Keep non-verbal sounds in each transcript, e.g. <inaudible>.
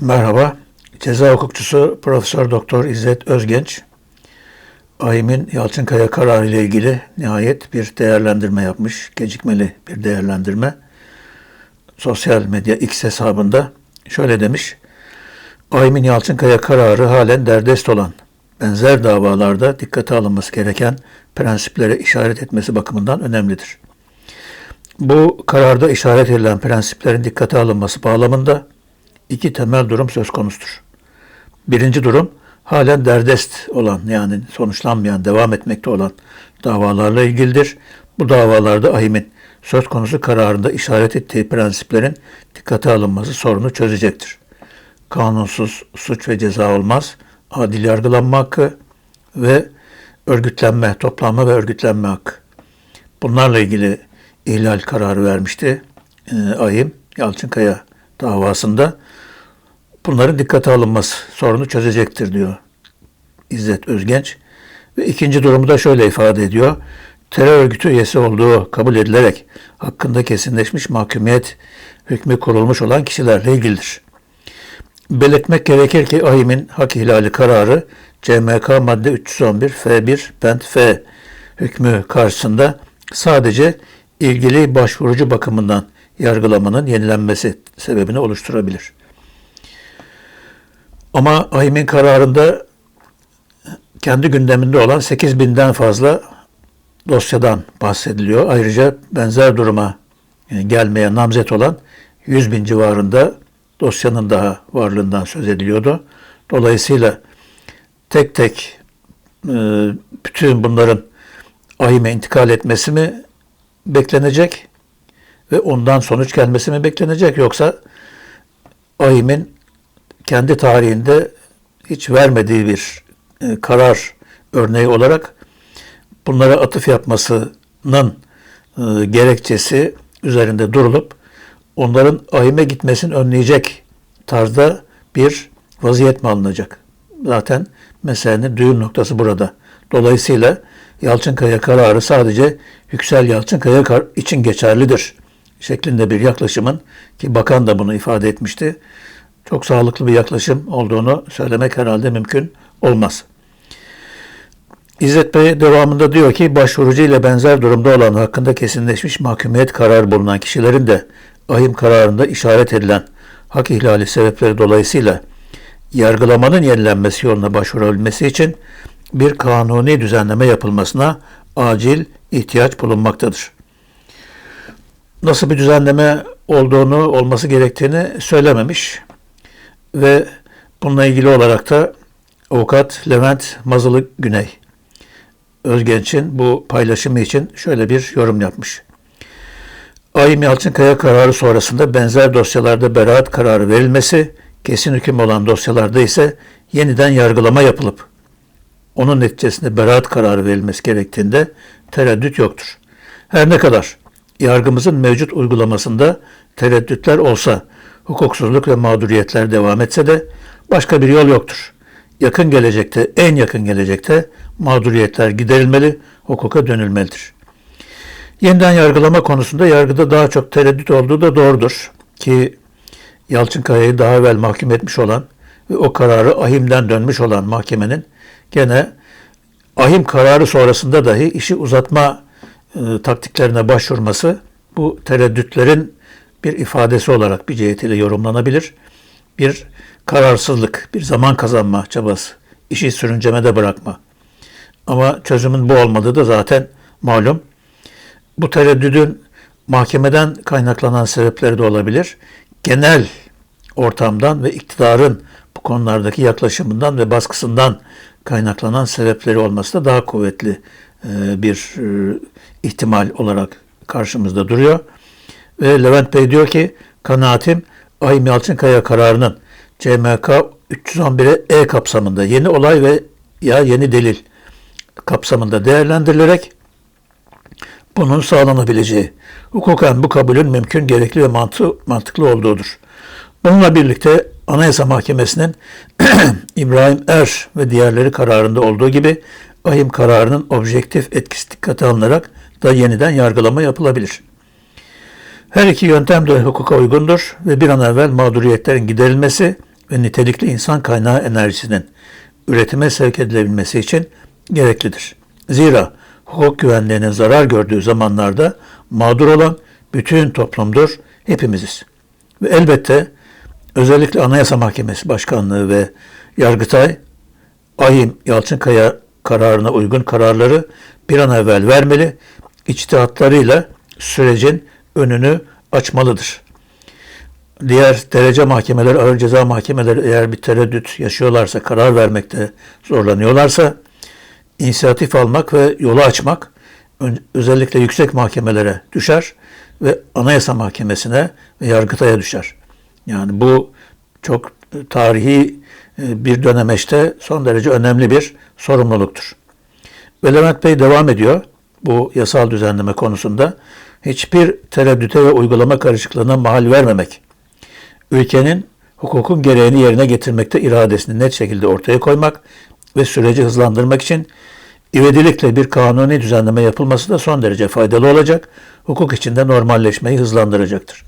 Merhaba. Ceza hukukçusu Profesör Doktor İzzet Özgenç, AYİM'in Yalçınkaya kararı ile ilgili nihayet bir değerlendirme yapmış. Gecikmeli bir değerlendirme. Sosyal medya X hesabında şöyle demiş. AYİM'in Yalçınkaya kararı halen derdest olan benzer davalarda dikkate alınması gereken prensiplere işaret etmesi bakımından önemlidir. Bu kararda işaret edilen prensiplerin dikkate alınması bağlamında iki temel durum söz konusudur. Birinci durum halen derdest olan yani sonuçlanmayan, devam etmekte olan davalarla ilgilidir. Bu davalarda ahimin söz konusu kararında işaret ettiği prensiplerin dikkate alınması sorunu çözecektir. Kanunsuz suç ve ceza olmaz, adil yargılanma hakkı ve örgütlenme, toplanma ve örgütlenme hakkı. Bunlarla ilgili ihlal kararı vermişti e, AYİM Yalçınkaya davasında. Bunların dikkate alınması sorunu çözecektir diyor İzzet Özgenç. Ve ikinci durumu da şöyle ifade ediyor. Terör örgütü üyesi olduğu kabul edilerek hakkında kesinleşmiş mahkumiyet hükmü kurulmuş olan kişilerle ilgilidir. Belirtmek gerekir ki AİM'in hak ihlali kararı CMK madde 311 F1 Pent F hükmü karşısında sadece ilgili başvurucu bakımından yargılamanın yenilenmesi sebebini oluşturabilir. Ama AİM'in kararında kendi gündeminde olan 8 binden fazla dosyadan bahsediliyor. Ayrıca benzer duruma gelmeye namzet olan 100 bin civarında dosyanın daha varlığından söz ediliyordu. Dolayısıyla tek tek e, bütün bunların AİM'e intikal etmesi mi beklenecek ve ondan sonuç gelmesi mi beklenecek yoksa AİM'in kendi tarihinde hiç vermediği bir e, karar örneği olarak bunlara atıf yapmasının e, gerekçesi üzerinde durulup onların ahime gitmesini önleyecek tarzda bir vaziyet mi alınacak? Zaten meselenin düğüm noktası burada. Dolayısıyla Yalçınkaya kararı sadece Yüksel Yalçınkaya için geçerlidir şeklinde bir yaklaşımın ki bakan da bunu ifade etmişti. Çok sağlıklı bir yaklaşım olduğunu söylemek herhalde mümkün olmaz. İzzet Bey devamında diyor ki başvurucu ile benzer durumda olan hakkında kesinleşmiş mahkumiyet kararı bulunan kişilerin de ahim kararında işaret edilen hak ihlali sebepleri dolayısıyla yargılamanın yenilenmesi yoluna başvurabilmesi için bir kanuni düzenleme yapılmasına acil ihtiyaç bulunmaktadır. Nasıl bir düzenleme olduğunu, olması gerektiğini söylememiş ve bununla ilgili olarak da avukat Levent Mazılı Güney Özgenç'in bu paylaşımı için şöyle bir yorum yapmış. Ayım Yalçınkaya kararı sonrasında benzer dosyalarda beraat kararı verilmesi, kesin hüküm olan dosyalarda ise yeniden yargılama yapılıp onun neticesinde beraat kararı verilmesi gerektiğinde tereddüt yoktur. Her ne kadar yargımızın mevcut uygulamasında tereddütler olsa, hukuksuzluk ve mağduriyetler devam etse de başka bir yol yoktur. Yakın gelecekte, en yakın gelecekte mağduriyetler giderilmeli, hukuka dönülmelidir. Yeniden yargılama konusunda yargıda daha çok tereddüt olduğu da doğrudur ki Yalçınkaya'yı daha evvel mahkum etmiş olan ve o kararı ahimden dönmüş olan mahkemenin gene ahim kararı sonrasında dahi işi uzatma e, taktiklerine başvurması bu tereddütlerin bir ifadesi olarak bir cihetiyle yorumlanabilir. Bir kararsızlık, bir zaman kazanma çabası, işi sürüncemede bırakma. Ama çözümün bu olmadığı da zaten malum. Bu tereddüdün mahkemeden kaynaklanan sebepleri de olabilir. Genel ortamdan ve iktidarın bu konulardaki yaklaşımından ve baskısından kaynaklanan sebepleri olması da daha kuvvetli bir ihtimal olarak karşımızda duruyor. Ve Levent Bey diyor ki kanaatim Ahim Yalçınkaya kararının CMK 311'e E kapsamında yeni olay ve ya yeni delil kapsamında değerlendirilerek bunun sağlanabileceği, hukuken bu kabulün mümkün, gerekli ve mantı, mantıklı olduğudur. Bununla birlikte Anayasa Mahkemesi'nin <clears throat> İbrahim Er ve diğerleri kararında olduğu gibi ahim kararının objektif etkisi dikkate alınarak da yeniden yargılama yapılabilir. Her iki yöntem de hukuka uygundur ve bir an evvel mağduriyetlerin giderilmesi ve nitelikli insan kaynağı enerjisinin üretime sevk edilebilmesi için gereklidir. Zira hukuk güvenliğinin zarar gördüğü zamanlarda mağdur olan bütün toplumdur, hepimiziz. Ve elbette özellikle Anayasa Mahkemesi Başkanlığı ve Yargıtay, Ahim Yalçınkaya kararına uygun kararları bir an evvel vermeli, içtihatlarıyla sürecin önünü açmalıdır. Diğer derece mahkemeleri, ağır ceza mahkemeleri eğer bir tereddüt yaşıyorlarsa, karar vermekte zorlanıyorlarsa, inisiyatif almak ve yolu açmak özellikle yüksek mahkemelere düşer ve Anayasa Mahkemesi'ne ve Yargıtay'a düşer. Yani bu çok tarihi e, bir dönemeçte son derece önemli bir sorumluluktur. Ve Levent Bey devam ediyor bu yasal düzenleme konusunda. Hiçbir tereddüte ve uygulama karışıklığına mahal vermemek, ülkenin hukukun gereğini yerine getirmekte iradesini net şekilde ortaya koymak ve süreci hızlandırmak için ivedilikle bir kanuni düzenleme yapılması da son derece faydalı olacak. Hukuk içinde normalleşmeyi hızlandıracaktır.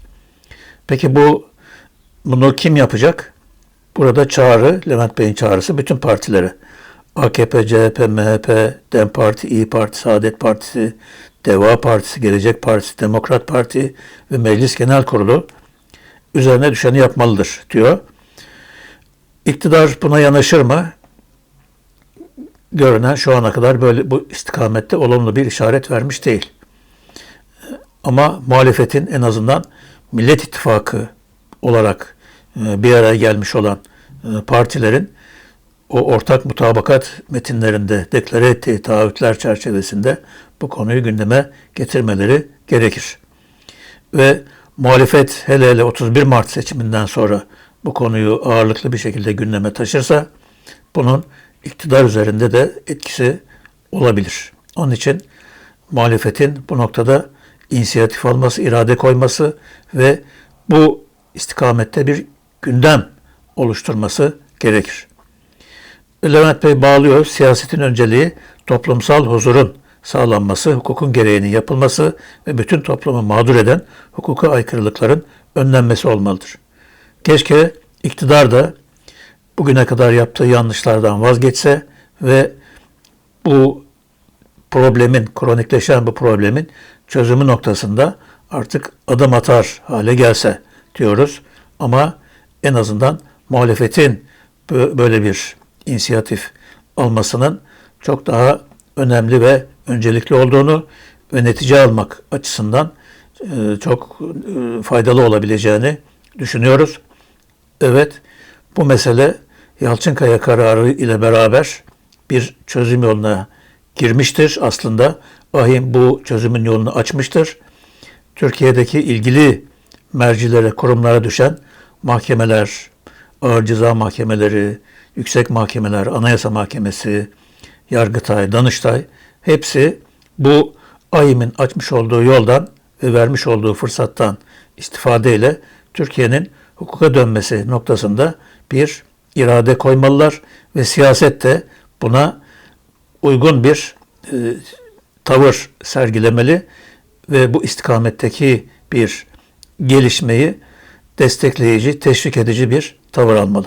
Peki bu bunu kim yapacak? Burada çağrı, Levent Bey'in çağrısı bütün partilere. AKP, CHP, MHP, DEM Parti, İyi Parti, Saadet Partisi, Deva Partisi, Gelecek Partisi, Demokrat Parti ve Meclis Genel Kurulu üzerine düşeni yapmalıdır diyor. İktidar buna yanaşır mı? Görünen şu ana kadar böyle bu istikamette olumlu bir işaret vermiş değil. Ama muhalefetin en azından Millet İttifakı olarak e, bir araya gelmiş olan e, partilerin o ortak mutabakat metinlerinde deklare ettiği taahhütler çerçevesinde bu konuyu gündeme getirmeleri gerekir. Ve muhalefet hele hele 31 Mart seçiminden sonra bu konuyu ağırlıklı bir şekilde gündeme taşırsa bunun iktidar üzerinde de etkisi olabilir. Onun için muhalefetin bu noktada inisiyatif alması, irade koyması ve bu istikamette bir gündem oluşturması gerekir. Levent Bey bağlıyor, siyasetin önceliği toplumsal huzurun sağlanması, hukukun gereğinin yapılması ve bütün toplumu mağdur eden hukuka aykırılıkların önlenmesi olmalıdır. Keşke iktidar da bugüne kadar yaptığı yanlışlardan vazgeçse ve bu problemin, kronikleşen bu problemin çözümü noktasında artık adım atar hale gelse diyoruz. Ama en azından muhalefetin böyle bir inisiyatif almasının çok daha önemli ve öncelikli olduğunu ve netice almak açısından e, çok e, faydalı olabileceğini düşünüyoruz. Evet, bu mesele Yalçınkaya kararı ile beraber bir çözüm yoluna girmiştir. Aslında Ahim bu çözümün yolunu açmıştır. Türkiye'deki ilgili mercilere, kurumlara düşen mahkemeler, ağır ceza mahkemeleri, yüksek mahkemeler, anayasa mahkemesi, Yargıtay, Danıştay hepsi bu AYİM'in açmış olduğu yoldan ve vermiş olduğu fırsattan istifadeyle Türkiye'nin hukuka dönmesi noktasında bir irade koymalılar ve siyaset de buna uygun bir e, tavır sergilemeli ve bu istikametteki bir gelişmeyi destekleyici, teşvik edici bir tavır almalı.